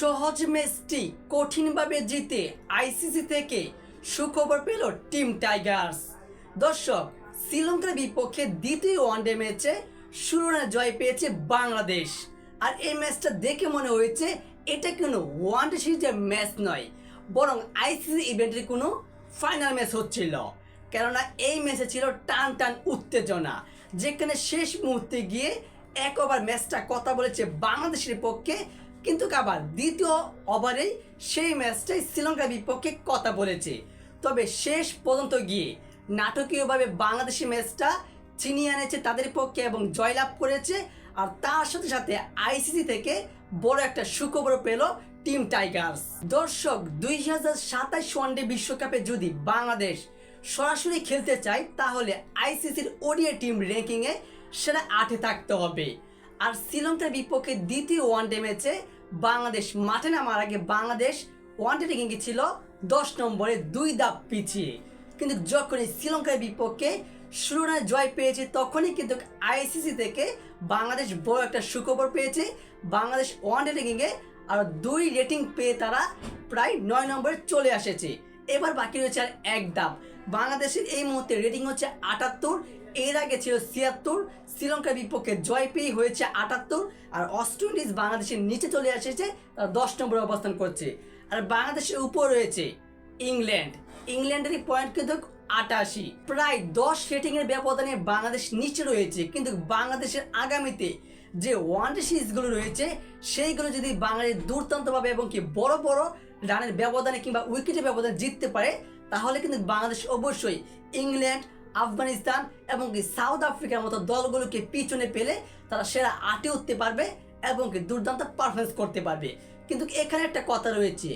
সহজ ম্যাচটি কঠিনভাবে জিতে আইসিসি থেকে সুখবর পেল টিম টাইগার্স। দর্শক, শ্রীলঙ্কার বিপক্ষে দ্বিতীয় ওয়ানডে ম্যাচে শুরু জয় পেয়েছে বাংলাদেশ। আর এই ম্যাচটা দেখে মনে হয়েছে, এটা কোনো ওয়ানডে সিরিজের ম্যাচ নয়, বরং আইসিসি ইভেন্টের কোনো ফাইনাল ম্যাচ হচ্ছিল। কেননা এই ম্যাচে ছিল টান টান উত্তেজনা, যেখানে শেষ মুহূর্তে গিয়ে এক ওভার ম্যাচটা কথা বলেছে বাংলাদেশের পক্ষে কিন্তু আবার দ্বিতীয় ওভারেই সেই ম্যাচটাই শ্রীলঙ্কার বিপক্ষে কথা বলেছে। তবে শেষ পর্যন্ত গিয়ে নাটকীয়ভাবে বাংলাদেশি ম্যাচটা ছিনিয়ে আনেছে তাদের পক্ষে এবং জয়লাভ করেছে আর তার সাথে সাথে আইসিসি থেকে বড় একটা সুখবর পেল টিম টাইগার্স। দর্শক, দুই হাজার সাতাশ ওয়ানডে বিশ্বকাপে যদি বাংলাদেশ সরাসরি খেলতে চায়, তাহলে আইসিসির ওডিআই টিম র্যাঙ্কিংয়ে সেটা আটে থাকতে হবে। আর শ্রীলঙ্কার বিপক্ষে দ্বিতীয় ওয়ানডে ম্যাচে বাংলাদেশ মাঠে নামার আগে বাংলাদেশ ওয়ানডে র্যাঙ্কিংয়ে ছিল দশ নম্বরে দুই ধাপ পিছিয়ে। কিন্তু যখনই শ্রীলঙ্কার বিপক্ষে শুরুনায় জয় পেয়েছে, তখনই কিন্তু আইসিসি থেকে বাংলাদেশ বড় একটা সুখবর পেয়েছে। বাংলাদেশ ওয়ানডে র্যাঙ্কিংয়ে আর দুই রেটিং পেয়ে তারা প্রায় নয় নম্বরে চলে এসেছে। এবার বাকি রয়েছে আর এক ধাপ। বাংলাদেশের এই মুহূর্তে রেটিং হচ্ছে আটাত্তর, এর আগে ছিল ছিয়াত্তর, শ্রীলঙ্কার বিপক্ষে জয় পেয়ে হয়েছে আটাত্তর, আর ওয়েস্ট ইন্ডিজ বাংলাদেশের নিচে চলে এসেছে তারা দশ নম্বরে অবস্থান করছে। আর বাংলাদেশের উপর রয়েছে ইংল্যান্ড। ইংল্যান্ডের পয়েন্ট কিন্তু আটাশি। প্রায় দশ রেটিং এর ব্যবধানে বাংলাদেশ নিচে রয়েছে, কিন্তু বাংলাদেশের আগামীতে যে ওয়ানডে সিরিজগুলো রয়েছে, সেইগুলো যদি বাঙালি দুর্দান্তভাবে এবং কি বড় বড় রানের ব্যবধানে কিংবা উইকেটের ব্যবধানে জিততে পারে, তাহলে কিন্তু বাংলাদেশ অবশ্যই ইংল্যান্ড, আফগানিস্তান এবং কি সাউথ আফ্রিকার মতো দলগুলোকে পিছনে পেলে তারা সেরা আটে উঠতে পারবে এবং কি দুর্দান্ত পারফরমেন্স করতে পারবে। কিন্তু এখানে একটা কথা রয়েছে,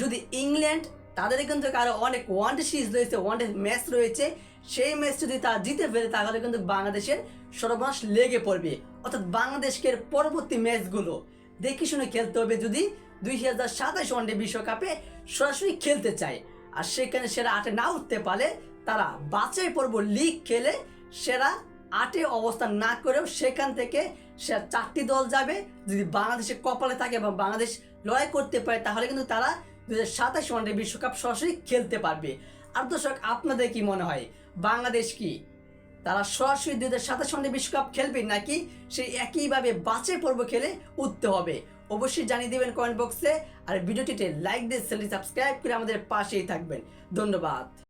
যদি ইংল্যান্ড তাদের কিন্তু আরও অনেক ওয়ানডে সিরিজ রয়েছে ওয়ানডে ম্যাচ রয়েছে। সেই ম্যাচ যদি তারা জিতে ফেলে, তাহলে কিন্তু বাংলাদেশের সর্বনাশ লেগে পড়বে। অর্থাৎ বাংলাদেশকে পরবর্তী ম্যাচগুলো দেখে শুনে খেলতে হবে যদি দুই হাজার সাতাশ ওয়ানডে বিশ্বকাপে সরাসরি খেলতে চায়। আর সেখানে সেরা আটে না উঠতে পারে তারা বাছাই পর্ব লিগ খেলে সেরা আটে অবস্থান না করেও সেখান থেকে সে চারটি দল যাবে। যদি বাংলাদেশের কপালে থাকে এবং বাংলাদেশ লড়াই করতে পারে, তাহলে কিন্তু তারা দু হাজার সাতাশ ওয়ানডে বিশ্বকাপ সরাসরি খেলতে পারবে। আর দর্শক, আপনাদের কি মনে হয়? বাংলাদেশ কি? তারা সরাসরি দুই হাজার সাতাশ ওয়ানডে বিশ্বকাপ খেলবে নাকি সেই একইভাবে বাঁচে পর্ব খেলে উঠতে হবে? অবশ্যই জানিয়ে দেবেন কমেন্ট বক্সে। আর ভিডিওটিতে লাইক দিয়ে সাবস্ক্রাইব করে আমাদের পাশেই থাকবেন। ধন্যবাদ।